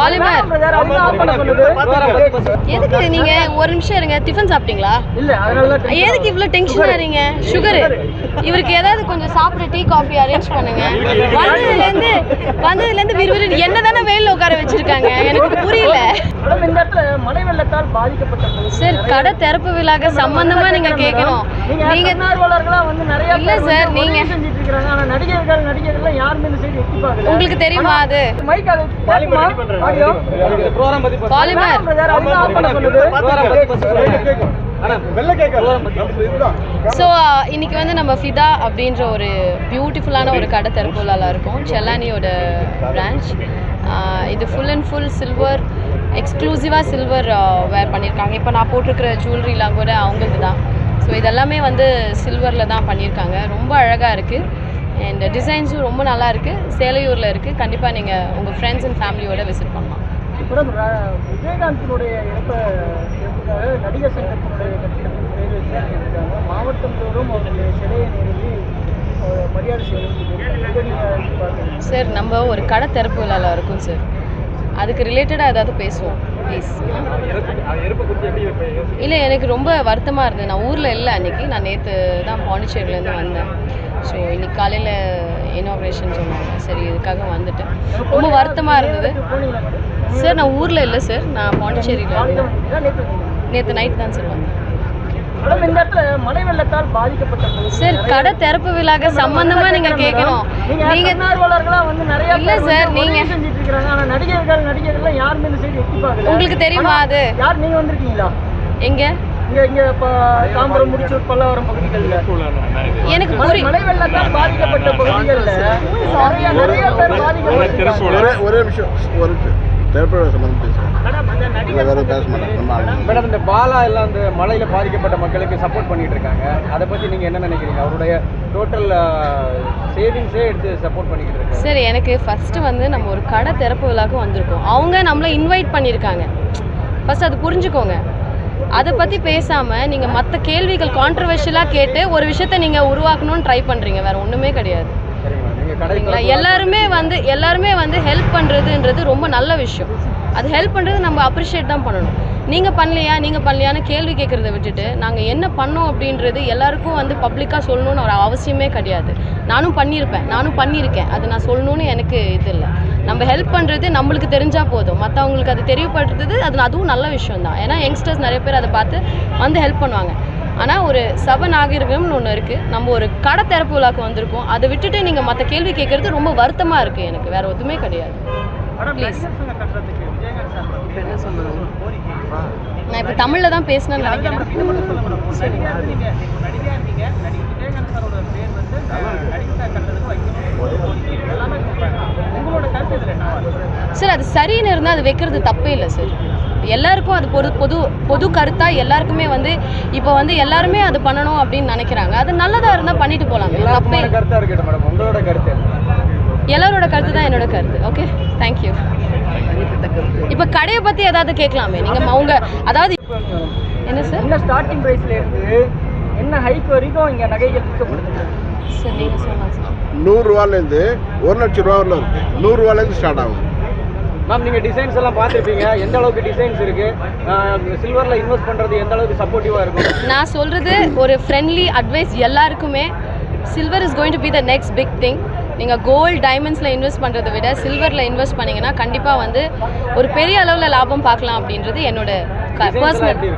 Polymer. எதுக்கு நீங்க ஒரு நிமிஷம் இருங்க. டிஃபன் சாப்பிட்டீங்களா? எதுக்கு இவ்வளவு டென்ஷன் ஆறீங்க? சுகர் இவருக்கு ஏதாவது கொஞ்சம் சாப்பிட டீ காஃபி அரேஞ்ச் பண்ணுங்க. வந்ததுல இருந்து வந்ததுல இருந்து விறுவிறு என்ன தானே வெயில்ல உட்கார வச்சிருக்காங்க? எனக்கு புரியல. சார் கடை திறப்பு விழாக்கு சம்பந்தமா நீங்க கேட்கணும். நீங்க இல்ல சார், நீங்க- நடிகர்கள் நடிகர்கள் யாருமே இந்த சைடு எட்டி பார்க்கல? உங்களுக்கு தெரியுமா அது? மைக் அது? ஆடியோ பாலிமர் பண்ண சொன்னது. ஸோ இன்னைக்கு வந்து நம்ம ஃபிதா அப்படின்ற ஒரு பியூட்டிஃபுல்லான ஒரு கடை திறப்பு விழால இருக்கோம். செல்லானியோட பிரான்ச் இது ஃபுல் அண்ட் ஃபுல் சில்வர் எக்ஸ்க்ளூசிவாக சில்வர் வேர் பண்ணியிருக்காங்க. இப்போ நான் போட்டிருக்கிற ஜுவல்லரிலாம் கூட அவங்களது தான் ஸோ இதெல்லாமே வந்து சில்வரில் தான் பண்ணியிருக்காங்க. ரொம்ப அழகாக இருக்குது அண்ட் டிசைன்ஸும் ரொம்ப நல்லா இருக்குது சேலையூரில் இருக்குது கண்டிப்பாக நீங்கள் உங்கள் ஃப்ரெண்ட்ஸ் அண்ட் ஃபேமிலியோட விசிட் பண்ணலாம். மேடம் விஜயகாந்தினுடைய நடிகர் சங்கத்தினுடைய கட்டிடத்தில் மாவட்டம் தோறும் அவருடைய சிலையை நிறுவி மரியாதை செய்யணும் சார் நம்ம ஒரு கடை திறப்பு விழாவில் இருக்கோம் சார் அதுக்கு ரிலேட்டடாக ஏதாவது பேசுவோம் ப்ளீஸ் இல்லை எனக்கு ரொம்ப வருத்தமாக இருந்தது. நான் ஊரில் இல்லை அன்றைக்கி நான் நேற்று தான் பாண்டிச்சேரியிலேருந்து வந்தேன். ஸோ இன்னைக்கு காலையில் இனாக்ரேஷன் சொன்னாங்க. சரி இதுக்காக வந்துட்டேன். ரொம்ப வருத்தமாக இருந்தது. சார் நான் ஊரில் இல்லை சார் நான் பாண்டிச்சேரியில் நேற்று நைட் தான் சார் வந்தேன். மழை வெள்ளத்தால் பாதிக்கப்பட்ட. சார் கடை திறப்பு விழாக்கு சம்பந்தமாக நீங்கள் கேட்கணும் நீங்க வந்து நிறைய இல்ல சார், நீங்க- ஆனா நடிகர்கள் நடிகர்கள் யாருமே இந்த சைடு எட்டி பார்க்கல. உங்களுக்கு தெரியுமா அது? யார் நீங்க வந்திருக்கீங்களா? எங்கே? இங்க இங்க இப்ப தாம்பரம் முடிச்சூர் பல்லாவரம் பகுதிகள்ல. எனக்கு மழை வெள்ளத்தால் பாதிக்கப்பட்ட பகுதிகள்ல நிறைய நிறைய பேர் பாதிக்கப்பட்டிருக்காங்க ஒரே. மேடம் இந்த பாலா எல்லாம் இந்த மழையில பாதிக்கப்பட்ட மக்களுக்கு சப்போர்ட் பண்ணிட்டு இருக்காங்க. அதை பத்தி நீங்க என்ன நினைக்கிறீங்க? அவருடைய டோட்டல் சேவிங்ஸே எடுத்து சப்போர்ட் பண்ணிக்கிட்டு இருக்காங்க சரி எனக்கு ஃபஸ்ட்டு வந்து நம்ம ஒரு கடை திறப்பு விழாக்கு வந்திருக்கோம். அவங்க நம்மளை இன்வைட் பண்ணியிருக்காங்க. ஃபர்ஸ்ட் அது புரிஞ்சுக்கோங்க. அதை பற்றி பேசாமல் நீங்கள் மற்ற கேள்விகள் கான்ட்ரவர்ஷியலாக கேட்டு ஒரு விஷயத்த நீங்கள் உருவாக்கணும்னு ட்ரை பண்ணுறீங்க வேறு ஒன்றுமே கிடையாது. சரிங்களா? எல்லாருமே வந்து எல்லாருமே வந்து ஹெல்ப் பண்ணுறதுன்றது ரொம்ப நல்ல விஷயம். அது ஹெல்ப் பண்ணுறது நம்ம அப்ரிஷியேட் தான் பண்ணணும். நீங்கள் பண்ணலையா நீங்கள் பண்ணலையான்னு கேள்வி கேட்குறத விட்டுட்டு நாங்கள் என்ன பண்ணோம் அப்படின்றது எல்லாருக்கும் வந்து பப்ளிக்காக சொல்லணும்னு ஒரு அவசியமே கிடையாது. நானும் பண்ணியிருப்பேன் நானும் பண்ணியிருக்கேன். அது நான் சொல்லணும்னு எனக்கு இது இல்லை. நம்ம ஹெல்ப் பண்ணுறது நம்மளுக்கு தெரிஞ்சால் போதும். மற்றவங்களுக்கு அது தெரியப்படுறது அது அதுவும் நல்ல விஷயம் தான் ஏன்னா யங்ஸ்டர்ஸ் நிறைய பேர் அதை பார்த்து வந்து ஹெல்ப் பண்ணுவாங்க. ஆனால் ஒரு சப நாகரிகம்னு ஒன்று இருக்குது நம்ம ஒரு கடை திறப்பு விழாக்கு வந்திருக்கோம். அதை விட்டுட்டு நீங்கள் மற்ற கேள்வி கேட்குறது ரொம்ப வருத்தமாக இருக்குது எனக்கு. வேறு எதுவுமே கிடையாது. ப்ளீஸ் நான் இப்போ தமிழில் தான் பேசினேன்னு நினைக்கிறேன். சார் அது சரின்னு இருந்தால் அது வைக்கிறது தப்பே இல்லை சார். எல்லாருக்கும் அது பொது பொது பொது கருத்தாக எல்லாருக்குமே வந்து இப்போ வந்து எல்லாருமே அது பண்ணணும் அப்படின்னு நினைக்கிறாங்க. அது நல்லதாக இருந்தால் பண்ணிட்டு போகலாமே தப்பே உங்களோட கருத்து என்ன? எல்லாரோட கருத்து தான் என்னோட கருத்து. ஓகே தேங்க்யூ இப்போ கடையை பற்றி ஏதாவது கேட்கலாமே. நீங்கள் அவங்க அதாவது என்ன சார்? என்ன ஸ்டார்டிங் பிரைஸ்ல இருந்து என்ன ஹைக் வரைக்கும் இங்க நகைகள் விற்கப்படுது சார் நீங்கள் சொல்லலாம் சார். நூறுரூவாலேருந்து ஒரு லட்ச ரூபா வரல. இருக்குது நூறுரூவாலேருந்து ஸ்டார்ட் ஆகும். மேம் நீங்க டிசைன்ஸ் எல்லாம் பார்த்துருப்பீங்க. எந்த அளவுக்கு டிசைன்ஸ் இருக்கு? சில்வர்ல இன்வெஸ்ட் பண்றது எந்த அளவுக்கு சப்போர்ட்டிவா இருக்கும்? நான் சொல்கிறது ஒரு ஃப்ரெண்ட்லி அட்வைஸ் எல்லாருக்குமே. Silver is going to be the next big thing நீங்கள் கோல்டு டைமண்ட்ஸில் இன்வெஸ்ட் பண்ணுறதை விட சில்வரில் இன்வெஸ்ட் பண்ணிங்கன்னா கண்டிப்பாக வந்து ஒரு பெரிய அளவில் லாபம் பார்க்கலாம் அப்படின்றது என்னோட பர்சனல்?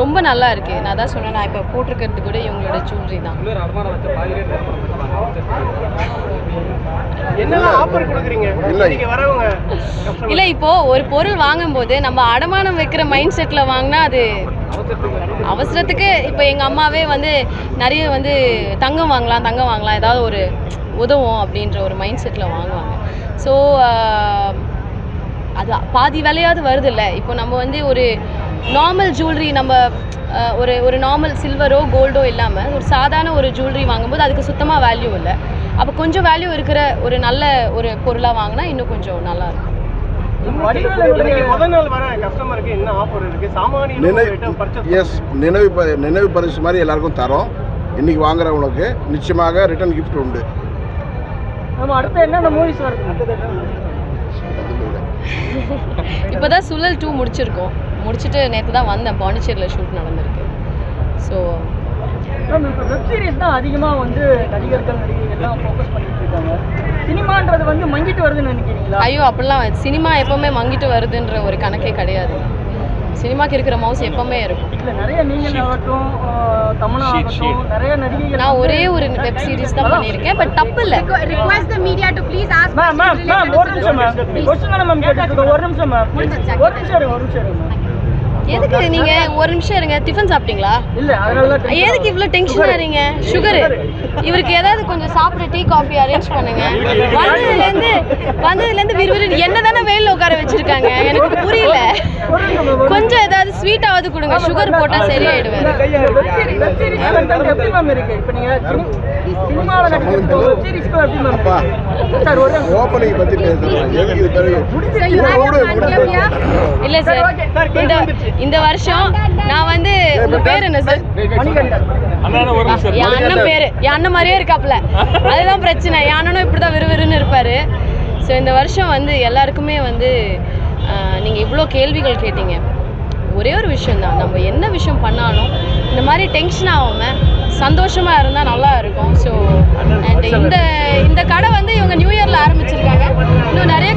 ரொம்ப நல்லா இருக்கு. நான் தான் சொன்னேன் நான் இப்போ போட்டிருக்கிறது கூட இவங்களோட ஜுவல்லரி தான். இல்லை. இங்க வரவங்க இல்லை இப்போ ஒரு பொருள் வாங்கும்போது நம்ம அடமானம் வைக்கிற மைண்ட் செட்டில் வாங்கினா அது அவசரத்துக்கு இப்போ எங்கள் அம்மாவே வந்து நிறைய வந்து தங்கம் வாங்கலாம் தங்கம் வாங்கலாம் ஏதாவது ஒரு உதவும் அப்படின்ற ஒரு மைண்ட் செட்டில் வாங்குவாங்க. ஸோ அது பாதி விலையாவது வருது இல்லை இப்போ நம்ம வந்து ஒரு நார்மல் ஜுவல்லரி நம்ம ஒரு ஒரு நார்மல் சில்வரோ கோல்டோ இல்லாமல் ஒரு சாதாரண ஒரு ஜுவல்லரி வாங்கும்போது அதுக்கு சுத்தமாக வேல்யூ இல்லை. அப்போ கொஞ்சம் வேல்யூ இருக்கிற ஒரு நல்ல ஒரு பொருளாக வாங்கினா இன்னும் கொஞ்சம் நல்லா இருக்கும். இன்னைக்கு முதல் நாள் வர கஸ்டமருக்கு என்ன ஆஃபர் இருக்கு? சாமானிய நினைவு நினைவு ப நினைவு பரிசு மாதிரி எல்லாருக்கும் தரோம். இன்னைக்கு வாங்குறவங்களுக்கு நிச்சயமாக ரிட்டர்ன் gift உண்டு. நம்ம அடுத்து என்னென்ன மூவிஸ் வருது? அது இல்லை. இப்போ தான் சுழல் டூ முடிச்சிருக்கோம். முடிச்சுட்டு நேற்று தான் வந்தேன். பாண்டிச்சேரியில் ஷூட் நடந்திருக்கு. ஸோ மேம் இப்போ வெப் சீரிஸ் தான் அதிகமாக வந்து நடிகர்கள் நடிகைகள் எல்லாம் ஃபோக்கஸ் பண்ணிட்டு இருக்காங்க. சினிமான்றது வந்து மங்கிட்டு வருதுன்னு நினைக்கிறீங்களா? ஐயோ அப்படிலாம் சினிமா எப்போவுமே மங்கிட்டு வருதுன்ற ஒரு கணக்கே கிடையாது. சினிமாக்கு இருக்கிற மவுஸ் எப்போவுமே இருக்கும். இல்லை நிறைய நீங்கள் ஆகட்டும் தமிழா ஆகட்டும் நிறைய நடிகைகள் நான் ஒரே ஒரு வெப் சீரிஸ் தான் பண்ணியிருக்கேன் பட் தப்பு இல்லை. மேம் மேம் ஒரு நிமிஷம் மேம் கொஸ்டின் தானே மேம் கேட்டுருக்கோம் ஒரு நிமிஷம் மேம் ஒரு நிமிஷம் ஒரு எதுக்கு நீங்க ஒரு நிமிஷம் இருங்க. டிஃபன் சாப்பிட்டீங்களா? இல்லை அதனால தான் எதுக்கு இவ்வளோ டென்ஷன் ஆறீங்க சுகரு இவருக்கு ஏதாவது கொஞ்சம் சாப்பிட டீ காஃபி அரேஞ்ச் பண்ணுங்க. வந்ததுலேருந்து வந்ததுலேருந்து விறுவிறு என்ன தானே வெயிலில் உட்கார வச்சிருக்காங்க? எனக்கு புரியல. கொஞ்சம் ஏதாவது ஸ்வீட்டாவது கொடுங்க. சுகர் போட்டால் சரியாயிடுவேன். இல்லை சார். இந்த இந்த வருஷம் நான் வந்து உங்க பேர் என்ன சார்? என் அண்ணன் பேரு. என் அண்ணன் மாதிரியே இருக்காப்ல அதுதான் பிரச்சனை. என் அண்ணனும் இப்படி தான் விறுவிறுன்னு இருப்பாரு. ஸோ இந்த வருஷம் வந்து எல்லாருக்குமே வந்து ஆஹ், நீங்க இவ்வளோ கேள்விகள் கேட்டீங்க. ஒரே ஒரு விஷயம் தான் நம்ம என்ன விஷயம் பண்ணாலும் இந்த மாதிரி டென்ஷன் ஆகாம சந்தோஷமா இருந்தால் நல்லா இருக்கும். ஸோ அண்ட் இந்த இந்த கடை வந்து இவங்க நியூ இயர்ல ஆரம்பிச்சிருக்காங்க. இன்னும் நிறைய